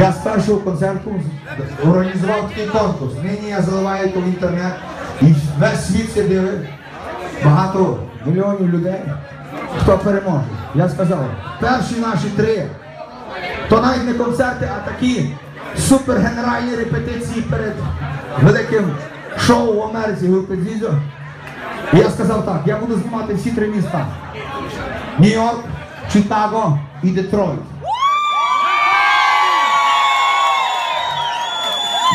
Я з першого концерту організував такий конкурс. Нині я заливаю то в інтернет і весь світ це дивить. Багато мільйонів людей. Хто переможе? Я сказав, перші наші три. То навіть не концерти, а такі супергенеральні репетиції перед великим шоу в Америці групи Зізо. І я сказав так, я буду знімати всі три міста. Нью-Йорк, Чикаго і Детройт.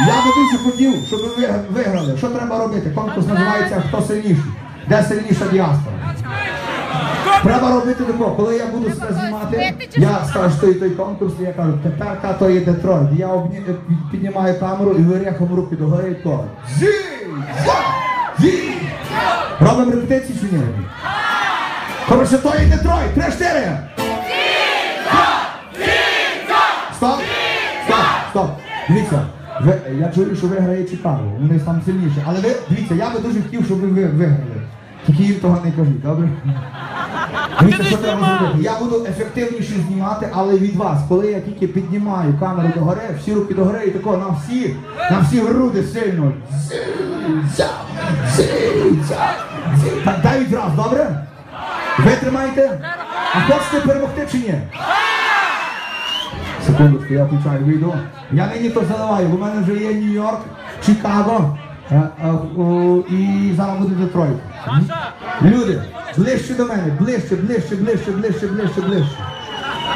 Я би дуже хотів, щоб ви виграли. Що треба робити? Конкурс називається Хто сильніший? Де сильніша діаспора? Треба робити такого, коли я буду себе знімати, я скажу, що і той конкурс, і я кажу, тепер то є Детройт. Я обні... піднімаю камеру і виряхом руки догори і то. Зі! Зі! Робимо репетиції чи ні? Коротше, то є Детройт. Три-чотири! Стоп! Стоп! Стоп! Дивіться, ви, я чую, що виграє Чикаго, вони там сильніші. Але ви, дивіться, я би дуже хотів, щоб ви ви- виграли. Тільки їм того не кажіть, добре? Дивіться, що треба зробити. Я буду ефективніше знімати, але від вас. Коли я тільки піднімаю камеру догори, всі руки догори і тако на всі, на всі груди сильно. Зя, зя. Так дай раз, добре? Ви тримаєте? А хочете перемогти чи ні? Секундочку, я включаю відео. Я нині то заливаю, бо в мене вже є Нью-Йорк, Чикаго е, е, о, і зараз буде Детройт. Люди, ближче до мене, ближче, ближче, ближче, ближче, ближче, ближче.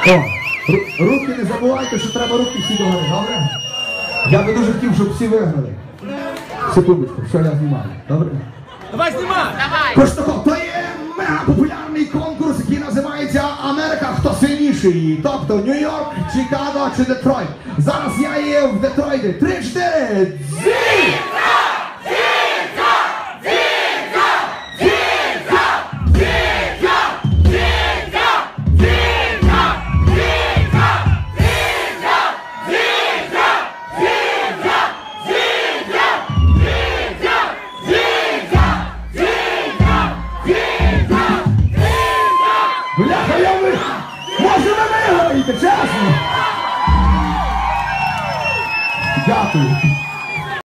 О, ру- руки не забувайте, що треба руки всі догори, добре? Я би дуже хотів, щоб всі виграли. Секундочку, що я знімаю, добре? Давай знімай! Тож тако, то є мега популярний конкурс, який називається Америка її. сильніший. Тобто Нью-Йорк, Чикаго чи Детройт. Зараз я є в Детройті. Три-чотири. Johnson. Johnson.